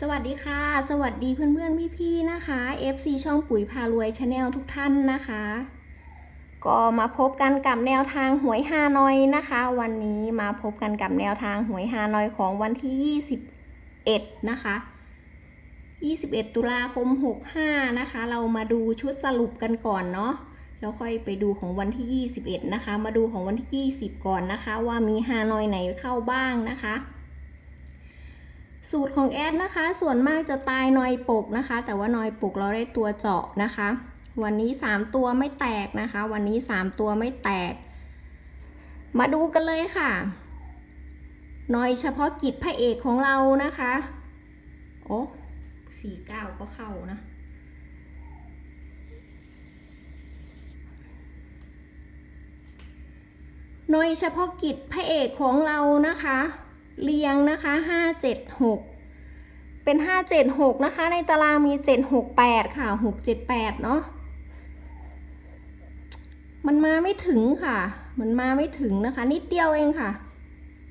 สวัสดีค่ะ สวัสดีเพื่อนๆพี่ๆนะคะ FC ช่องปุ๋ยพารวยชาแนลทุกท่านนะคะ ก็มาพบกันกับแนวทางหวยฮานอยนะคะ วันนี้มาพบกันกับแนวทางหวยฮานอยของวันที่ 21 นะคะ 21 ตุลาคม 65 นะคะ เรามาดูชุดสรุปกันก่อนเนาะแล้วค่อยไปดูของวันที่ 21 นะคะ มาดูของวันที่ 20 ก่อนนะคะ ว่ามีฮานอยไหนเข้าบ้างนะคะ สูตรของแอดนะคะ ส่วนมากจะตายนอยปกนะคะ แต่ว่านอยปกเราได้ตัวเจาะนะคะ วันนี้ 3 ตัวไม่แตกนะคะ วันนี้ 3 ตัวไม่แตก มาดูกันเลยค่ะนอยเฉพาะกิจพระเอกของเรานะคะ โอ้สี่เก้าก็เข้านะหน่วยเฉพาะกิจพระเอกของเรานะคะ เรียงนะคะห้าเจ็ดหกเป็นห้าเจ็ดหกนะคะ ในตารางมีเจ็ดหกแปดค่ะหกเจ็ดแปดเนาะมันมาไม่ถึงค่ะ มันมาไม่ถึงนะคะ นิดเดียวเองค่ะ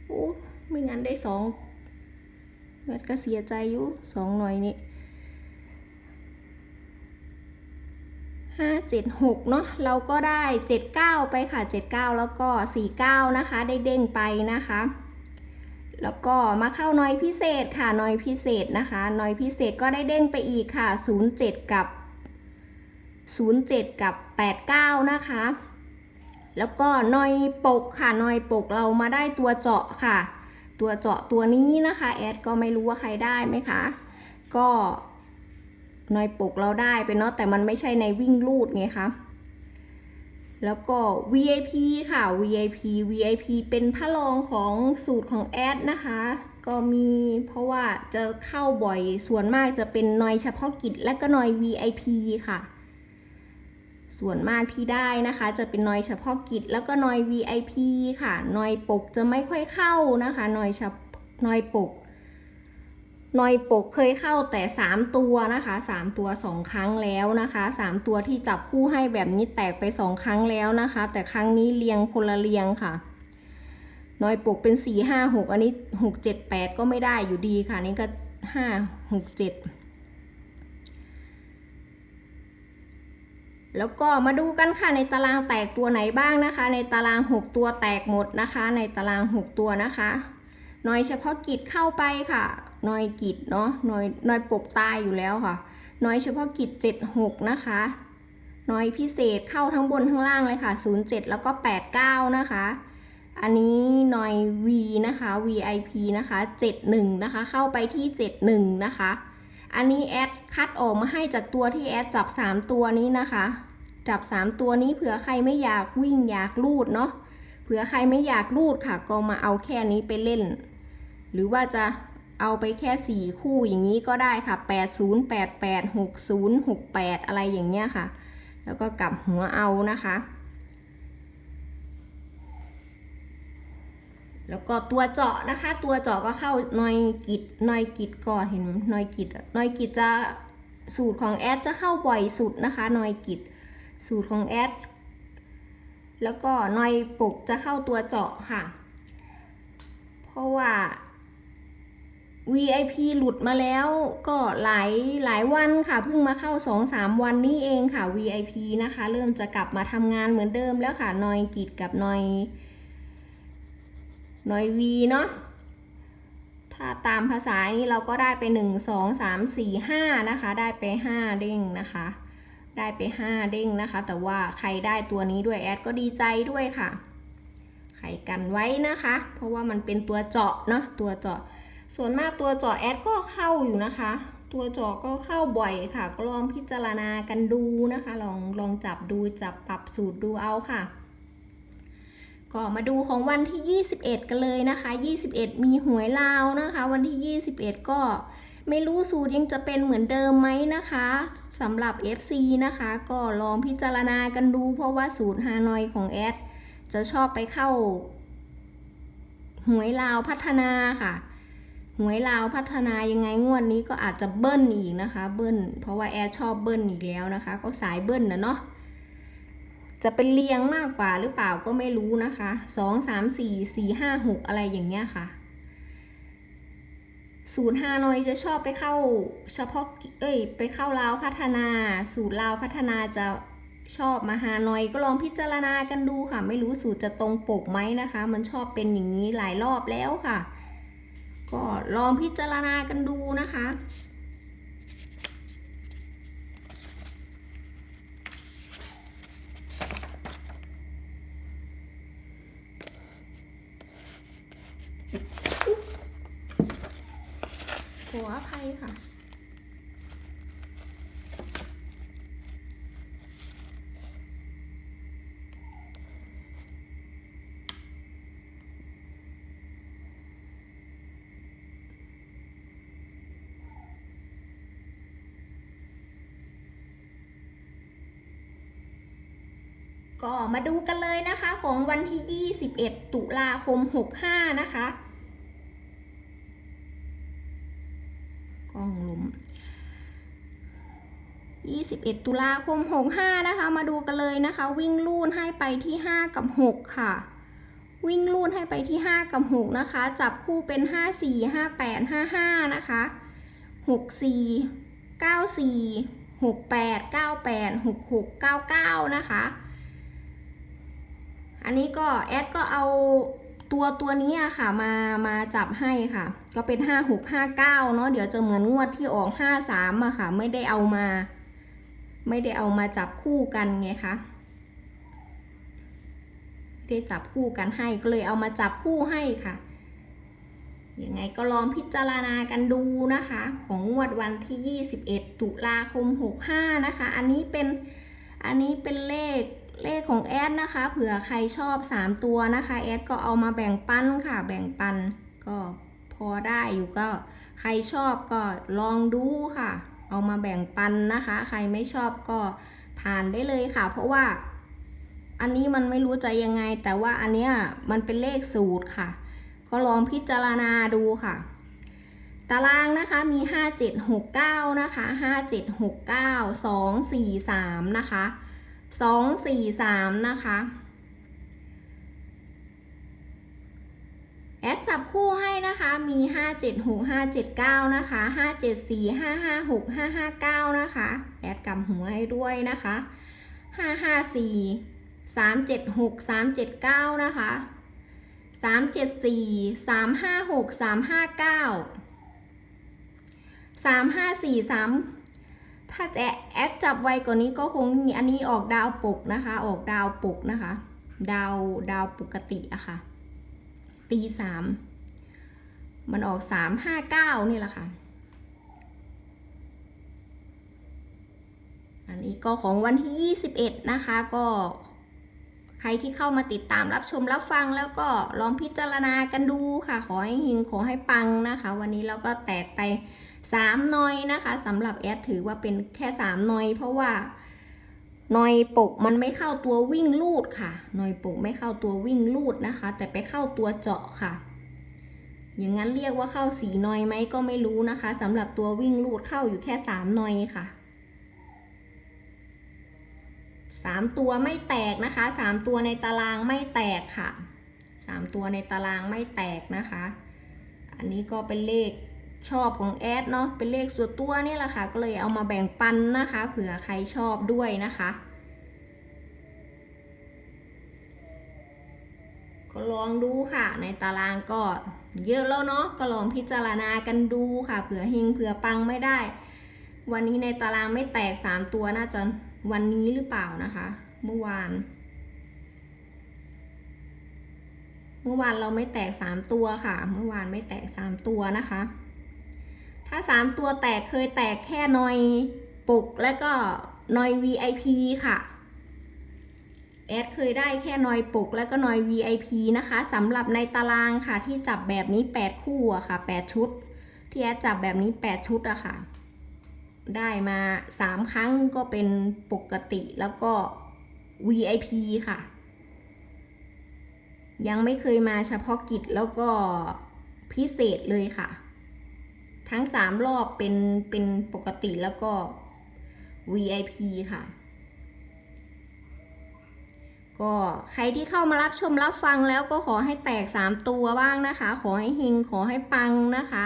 โอ้ไม่งั้นได้สองแมทก็เสียใจอยู่สองหน่อยนี้ห้าเจ็ดหกเนาะเราก็ได้เจ็ดเก้าไปค่ะเจ็ดเก้าแล้วก็สี่เก้านะคะ ได้เด้งไปนะคะ แล้วก็มาเข้านอยพิเศษค่ะนอยพิเศษนะคะนอยพิเศษก็ได้เด้งไปอีกค่ะศูนย์เจ็ดกับศูนย์เจ็ดกับแปดเก้านะคะ แล้วก็นอยปกค่ะนอยปกเรามาได้ตัวเจาะค่ะ ตัวเจาะตัวนี้นะคะแอดก็ไม่รู้ว่าใครได้ไหมคะ ก็นอยปกเราได้ไปเนาะแต่มันไม่ใช่ในวิ่งลูดไงคะ แล้วก็ VIP ค่ะ VIP VIP เป็นพระรองของสูตรของแอดนะคะ ก็มีเพราะว่าจะเข้าบ่อยส่วนมากจะเป็นนอยเฉพาะกิจและก็นอย VIP ค่ะ ส่วนมากที่ได้นะคะ จะเป็นนอยเฉพาะกิจแล้วก็นอย VIP ค่ะนอยปกจะไม่ค่อยเข้านะคะนอยเฉพนอยปก นอยปกเคยเข้าแต่ 3 ตัวนะคะ 3 ตัว 2 ครั้งแล้วนะคะ 3 ตัวที่จับคู่ให้แบบนี้แตกไป 2 ครั้งแล้วนะคะ แต่ครั้งนี้เรียงคนละเรียงค่ะนอยปกเป็น4 5 6 อันนี้ 6 7 8 ก็ไม่ได้อยู่ดีค่ะนี่ก็ 5 6 7 แล้วก็มาดูกันค่ะในตารางแตกตัวไหนบ้างนะคะ ในตาราง 6 ตัวแตกหมดนะคะ ในตาราง 6 ตัวนะคะน่อยเฉพาะกิจเข้าไปค่ะ หน่อยกิจเนาะหน่อยหน่อยปกตายอยู่แล้วค่ะหน่อยเฉพาะกิจ 76 นะคะหน่อยพิเศษเข้าทั้งบนทั้งล่างเลยค่ะ 07 แล้วก็ 89 นะคะ อันนี้หน่อย V นะคะ VIP นะคะ 71 นะคะ เข้าไปที่ 71 นะคะ อันนี้แอดคัดออกมาให้จากตัวที่แอดจับ 3 ตัวนี้นะคะจับ 3 ตัวนี้เผื่อใครไม่อยากวิ่งอยากลูดเนาะเผื่อใครไม่อยากลูดค่ะ ก็มาเอาแค่นี้ไปเล่น หรือว่าจะ เอาไปแค่ 4 คู่อย่างนี้ก็ได้ค่ะ 80 88 60 68 อะไรอย่างเงี้ยค่ะ แล้วก็กลับหัวเอานะคะ แล้วก็ตัวเจาะนะคะ ตัวเจาะก็เข้านอยกิดนอยกิดก่อนเห็นนอยกิดนอยกิดจะสูตรของแอดจะเข้าบ่อยสุดนะคะนอยกิดสูตรของแอดแล้วก็นอยปกจะเข้าตัวเจาะค่ะ เพราะว่า VIP หลุดมาแล้วก็หลายหลายวันค่ะเพิ่งมาเข้า 2-3 วันนี้เองค่ะ VIP นะคะ เริ่มจะกลับมาทำงานเหมือนเดิมแล้วค่ะนอยกิดกับนอยนอย V เนาะถ้าตามภาษานี้เราก็ได้ไป 1 2 3 4 5 นะคะ ได้ไป 5 เด้งนะคะ ได้ไป 5 เด้งนะคะ แต่ว่าใครได้ตัวนี้ด้วยแอดก็ดีใจด้วยค่ะใครกันไว้นะคะ เพราะว่ามันเป็นตัวเจาะเนาะตัวเจาะ ส่วนมากตัวจาะแอดก็เข้าอยู่นะคะ ตัวจาะก็เข้าบ่อยค่ะก็ลองพิจารณากันดูนะคะ ลองลองจับดูจับปรับสูตรดูเอาค่ะ ก็มาดูของวันที่ 21 กันเลยนะคะ 21 มีหวยลาวนะคะ วันที่ 21 ก็ไม่รู้สูตรยังจะเป็นเหมือนเดิมไหมนะคะสำหรับ FC นะคะ ก็ลองพิจารณากันดู เพราะว่าสูตรฮานอยของแอดจะชอบไปเข้าหวยลาวพัฒนาค่ะ หวยลาวพัฒนายังไงงวดนี้ก็อาจจะเบิ้ลอีกนะคะ เบิ้ลเพราะว่าแอร์ชอบเบิ้ลอีกแล้วนะคะ ก็สายเบิ้ลนะเนาะจะเป็นเรียงมากกว่าหรือเปล่าก็ไม่รู้นะคะสองสามสี่สี่ห้าหกอะไรอย่างเงี้ยค่ะศูนย์ฮานอยจะชอบไปเข้าเฉพาะเอ้ยไปเข้าลาวพัฒนา สูตรลาวพัฒนาจะชอบมาฮานอยก็ลองพิจารณากันดูค่ะ ไม่รู้สูตรจะตรงปกไหมนะคะ มันชอบเป็นอย่างนี้หลายรอบแล้วค่ะ ก็ลองพิจารณากันดูนะคะ ขออภัยค่ะ ก็มาดูกันเลยนะคะของวันที่ 21 ตุลาคม 65 นะคะกล้องลุม21 ตุลาคม 65 นะคะ มาดูกันเลยนะคะ วิ่งลูนให้ไปที่ 5 กับ 6 ค่ะ วิ่งลูนให้ไปที่ 5 กับ 6 นะคะ จับคู่เป็น 5 4 5 8 5 5 นะคะ 6 4 9 4 6 8 9 8 6 6 9 9 นะคะ อันนี้ก็แอดก็เอาตัวตัวนี้อะค่ะมามาจับให้ค่ะ ก็เป็น 5 6 5 9 เนาะเดี๋ยวจะเหมือนงวดที่ออก 5 3อะค่ะ ไม่ได้เอามา ไม่ได้เอามาจับคู่กันไงคะไม่ได้จับคู่กันให้ก็เลยเอามาจับคู่ให้ค่ะยังไงก็ลองพิจารณากันดูนะคะ ของงวดวันที่ 21 ตุลาคม 65 นะคะ อันนี้เป็นอันนี้เป็นเลข เลขของแอดนะคะ เผื่อใครชอบ 3 ตัวนะคะ แอดก็เอามาแบ่งปันค่ะ แบ่งปันก็พอได้อยู่ก็ ใครชอบก็ลองดูค่ะ เอามาแบ่งปันนะคะ ใครไม่ชอบก็ผ่านได้เลยค่ะ เพราะว่า อันนี้มันไม่รู้จะยังไง แต่ว่าอันเนี้ยมันเป็นเลขสูตรค่ะ ก็ลองพิจารณาดูค่ะตารางนะคะมี 5769 นะคะ 5769 243 นะคะ สองสี่สามนะคะ แอดจับคู่ให้นะคะ มีห้าเจ็ดหกห้าเจ็ดเก้านะคะห้าเจ็ดสี่ห้าห้าหกห้าห้าเก้านะคะ แอดกำหัวให้ด้วยนะคะห้าห้าสี่สามเจ็ดหกสามเจ็ดเก้านะคะสามเจ็ดสี่สามห้าหกสามห้าเก้าสามห้าสี่สาม ถ้าจะแอดจับไวกว่านี้ก็คงมีอันนี้ออกดาวปกนะคะ ออกดาวปกนะคะ ดาวดาวปกติอะค่ะ ตีสามมันออกสามห้าเก้านี่แหละค่ะ อันนี้ก็ของวันที่21นะคะก็ใครที่เข้ามาติดตามรับชมรับฟังแล้วก็ลองพิจารณากันดูค่ะ ขอให้หิงขอให้ปังนะคะ วันนี้เราก็แตกไป 3หนอยนะคะสำหรับแอดถือว่าเป็นแค่ 3 หนอย เพราะว่าหนอยปกมันไม่เข้าตัววิ่งลูดค่ะหนอยปกไม่เข้าตัววิ่งลูดนะคะ แต่ไปเข้าตัวเจาะค่ะ อย่างนั้นเรียกว่าเข้าสีหนอยไหมก็ไม่รู้นะคะสำหรับตัววิ่งลูดเข้าอยู่แค่ 3 หนอยค่ะสามตัวไม่แตกนะคะสามตัวในตารางไม่แตกค่ะสามตัวในตารางไม่แตกนะคะ อันนี้ก็เป็นเลข ชอบของแอดเนาะเป็นเลขส่วนตัวนี่แหละค่ะ ก็เลยเอามาแบ่งปันนะคะ เผื่อใครชอบด้วยนะคะ ก็ลองดูค่ะ ในตารางก็เยอะแล้วเนาะก็ลองพิจารณากันดูค่ะ เผื่อเฮงเผื่อปังไม่ได้ วันนี้ในตารางไม่แตกสามตัวน่าจะวันนี้หรือเปล่านะคะ เมื่อวาน เมื่อวานเราไม่แตกสามตัวค่ะ เมื่อวานไม่แตกสามตัวนะคะ ถ้าสามตัวแตกเคยแตกแค่นอยปุกและก็นอย VIP ค่ะ แอดเคยได้แค่นอยปุกและก็นอย VIP นะคะสำหรับในตารางค่ะที่จับแบบนี้ 8 คู่อะค่ะ 8 ชุด ที่แอดจับแบบนี้ 8 ชุดอะค่ะ ได้มา 3 ครั้งก็เป็นปกติแล้วก็ VIP ค่ะ ยังไม่เคยมาเฉพาะกิจแล้วก็พิเศษเลยค่ะ ทั้งสามรอบเป็นเป็นปกติแล้วก็ VIP ค่ะ ก็ใครที่เข้ามารับชมรับฟังแล้วก็ขอให้แตกสามตัวบ้างนะคะ ขอให้เฮงขอให้ปังนะคะ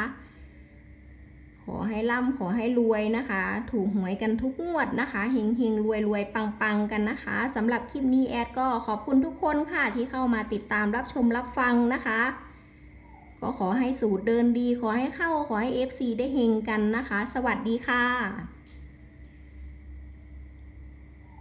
ขอให้ร่ำขอให้รวยนะคะ ถูกหวยกันทุกงวดนะคะเฮงเฮงรวยรวยปังปังกันนะคะสำหรับคลิปนี้แอดก็ขอบคุณทุกคนค่ะที่เข้ามาติดตามรับชมรับฟังนะคะ ก็ขอให้สูตรเดินดี ขอให้เข้า ขอให้เอฟซีได้เฮงกันนะคะ สวัสดีค่ะ